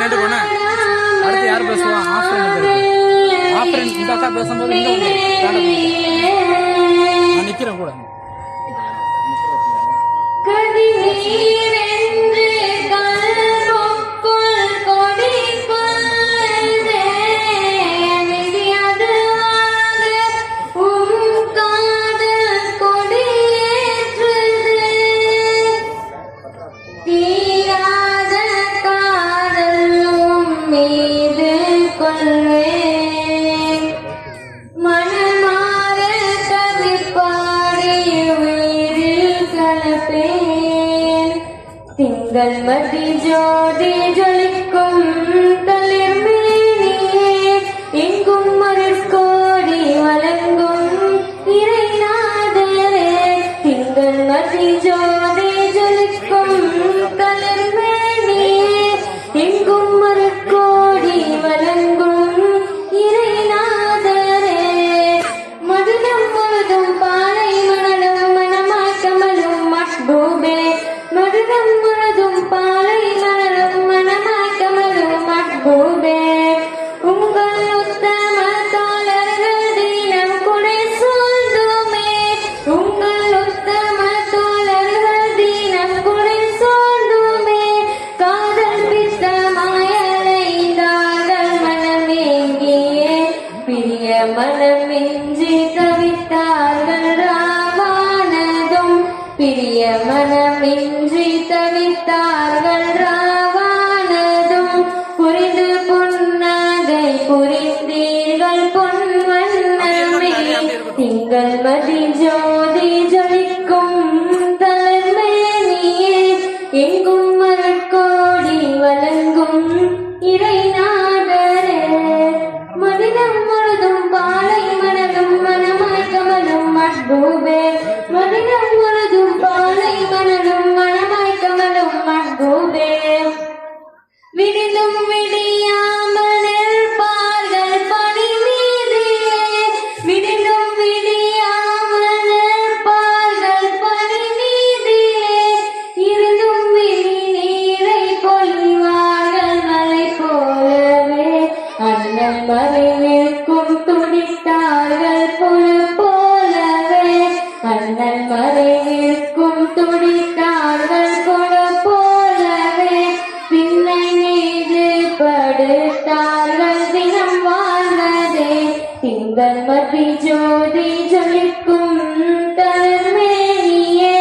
நட்டு போனேன் அடுத்து யார் பேசுவா? ஆஃப்ரன் ஆஃப்ரன் இந்த அக்கா பேசும்போது இங்க திங்கள் மதி ஜோதி பிரிய மனமின்றி தவித்தார்கள் ராவானதும் பிரிய மனமின்றி தவித்தார்கள் ராவானதும் புரிந்து புன்னகை புரிந்தீர்கள் பொன்வண்ணமே. திங்கள் மதி ஜோதி ஜொலிக்கும் அண்ணன் மறைவிற்கும் துடித்தார்கள் புழு போலவே. பின்னை மீது படுத்தார்கள் தினம் வாழ்வதே. திங்கள் மதி ஜோதி ஜொலிக்கும் தருமேனியே.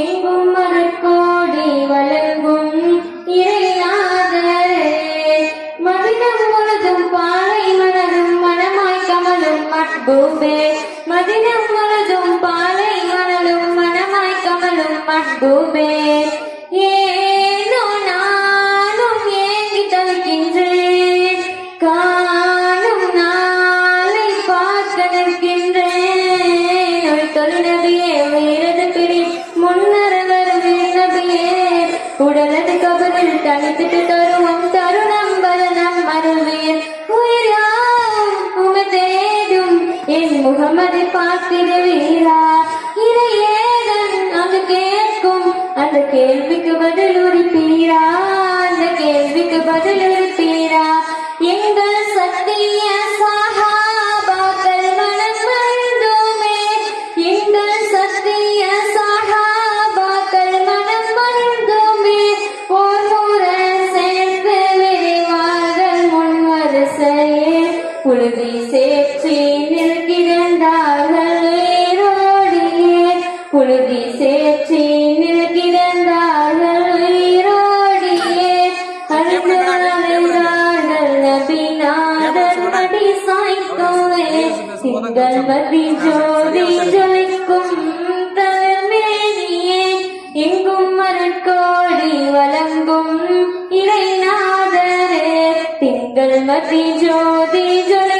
எங்கும் மறுக்கோடி வழங்கும் இறைநாதரே மனிதம் முழுதும் பாலை மலரும் மனமாய் கமலும் மட்பூபே மதினம் முழுதும் பாலை மஹ்பூபே ஏனோ நானும் ஏங்கி தவிக்கின்றேன். காணும் நாளை பார்க்க நிற்கின்றேன். ஒரு தொழிலதியே உயிரது பிரி முன்னர் வருவேன் நபியே. உடலது கபரில் தனித்துட்டு தருவோம் தருணம் பலனம் அருள்வேன் உயிராம் உமை தேடும் என் முகமது பார்த்திருவீரா இறையேதன் அங்கு கேட்கும் அந்த கேள்விக்கு பதில் உரிப்பீரா? அந்த கேள்விக்கு பதில் உரிப்பீரா? எங்கள் சத்திய சஹாபாக்கள் மனம் மகிழ்ந்தோமே எங்கள் சத்திய சஹாபாக்கள் மனம் மகிழ்ந்தோமே ஓர் சேர்ந்து விரைவார்கள் முன் வரிசையே. புழுதி திங்கள் மதி ஜோதி ஜொலிக்கும் தலைமேனியே எங்கும் மரக்கோடி வழங்கும் இறைநாதரே. திங்கள் மதி ஜோதி ஜொலி